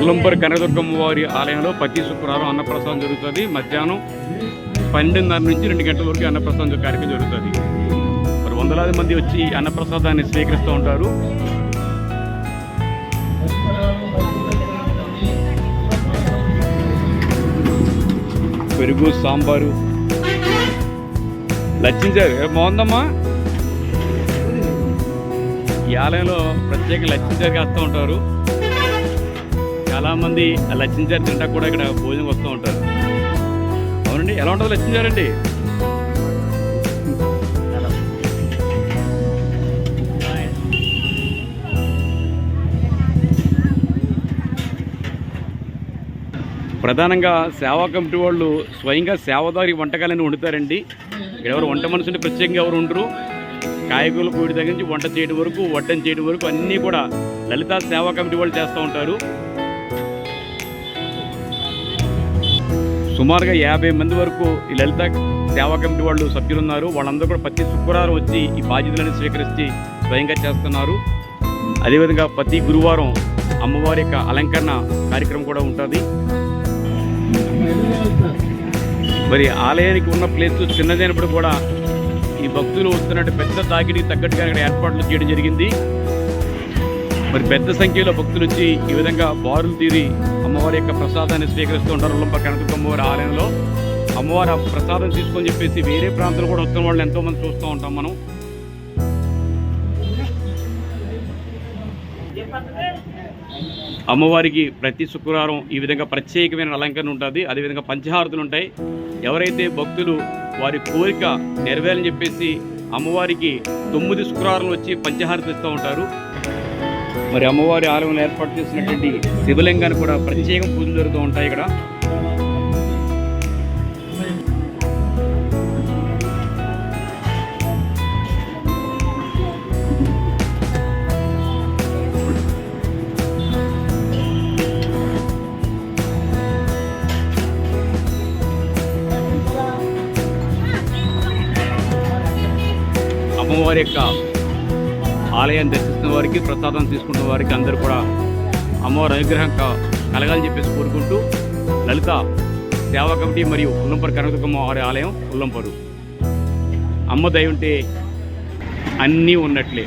ఉల్లంపూర్ కనకదుర్గమ్మ వారి ఆలయంలో ప్రతి శుక్రవారం అన్నప్రసాదం జరుగుతుంది. మధ్యాహ్నం పన్నెండున్నర నుంచి రెండు గంటల వరకు అన్నప్రసాదం కార్యక్రమం జరుగుతుంది. మరి వందలాది మంది వచ్చి ఈ అన్నప్రసాదాన్ని స్వీకరిస్తూ ఉంటారు. పెరుగు సాంబారు లచ్చించారు బాగుందమ్మా. ఈ ఆలయంలో ప్రత్యేక లచ్చించారు కాస్తూ ఉంటారు. చాలామంది ఆ లచ్చించారు తింటా కూడా ఇక్కడ భోజనం వస్తూ ఉంటారు. అవునండి ఎలా ఉంటుంది లచ్చించారండి ప్రధానంగా సేవా కమిటీ వాళ్ళు స్వయంగా సేవదారి వంటకాలను వండుతారండి. ఇక్కడ ఎవరు వంట మనుషులు ప్రత్యేకంగా ఎవరు ఉండరు. కాయగూరలు కోడి దగ్గర నుంచి వంట చేయడం వరకు వడ్డం చేయడం వరకు అన్నీ కూడా లలిత సేవా కమిటీ వాళ్ళు చేస్తూ ఉంటారు. సుమారుగా యాభై మంది వరకు ఈ లలిత సేవా కమిటీ వాళ్ళు సభ్యులు ఉన్నారు వాళ్ళందరూ కూడా ప్రతి శుక్రవారం వచ్చి ఈ బాధ్యతలను స్వీకరించి స్వయంగా చేస్తున్నారు. అదేవిధంగా ప్రతి గురువారం అమ్మవారి యొక్క అలంకరణ కార్యక్రమం కూడా ఉంటుంది. మరి ఆలయానికి ఉన్న ప్లేస్ చిన్నదైనప్పుడు కూడా ఈ భక్తులు వస్తున్నట్టు పెద్ద తాకిడికి తగ్గట్టుగా ఇక్కడ ఏర్పాట్లు చేయడం జరిగింది. మరి పెద్ద సంఖ్యలో భక్తులు వచ్చి ఈ విధంగా బారులు తీరి అమ్మవారి యొక్క ప్రసాదాన్ని స్వీకరిస్తూ ఉంటారు. ఉల్లంప కనకదుర్గ అమ్మవారి ఆలయంలో అమ్మవారి ఆ ప్రసాదం తీసుకొని చెప్పేసి వేరే ప్రాంతాలు కూడా వస్తున్న వాళ్ళని ఎంతోమంది చూస్తూ ఉంటాం మనం. అమ్మవారికి ప్రతి శుక్రవారం ఈ విధంగా ప్రత్యేకమైన అలంకరణ ఉంటుంది. అదేవిధంగా పంచహారతులు ఉంటాయి. ఎవరైతే భక్తులు వారి కోరిక నెరవేరని చెప్పేసి అమ్మవారికి తొమ్మిది శుక్రవారం వచ్చి పంచహారతి ఇస్తూ ఉంటారు. మరి అమ్మవారి ఆలయంలో ఏర్పాటు చేసినటువంటి శివలింగాన్ని కూడా ప్రత్యేక పూజలు జరుగుతూ ఉంటాయి ఇక్కడ. అమ్మవారి యొక్క ఆలయాన్ని దర్శిస్తున్న వారికి ప్రసాదం తీసుకున్న వారికి అందరూ కూడా అమ్మవారి అనుగ్రహం కలగాలని చెప్పేసి కోరుకుంటూ లలిత సేవా కమిటీ మరియు ఉల్లంపరు కనకదుర్గమ్మ వారి ఆలయం ఉల్లంపరు. అమ్మ దయ ఉంటే అన్నీ ఉన్నట్లే.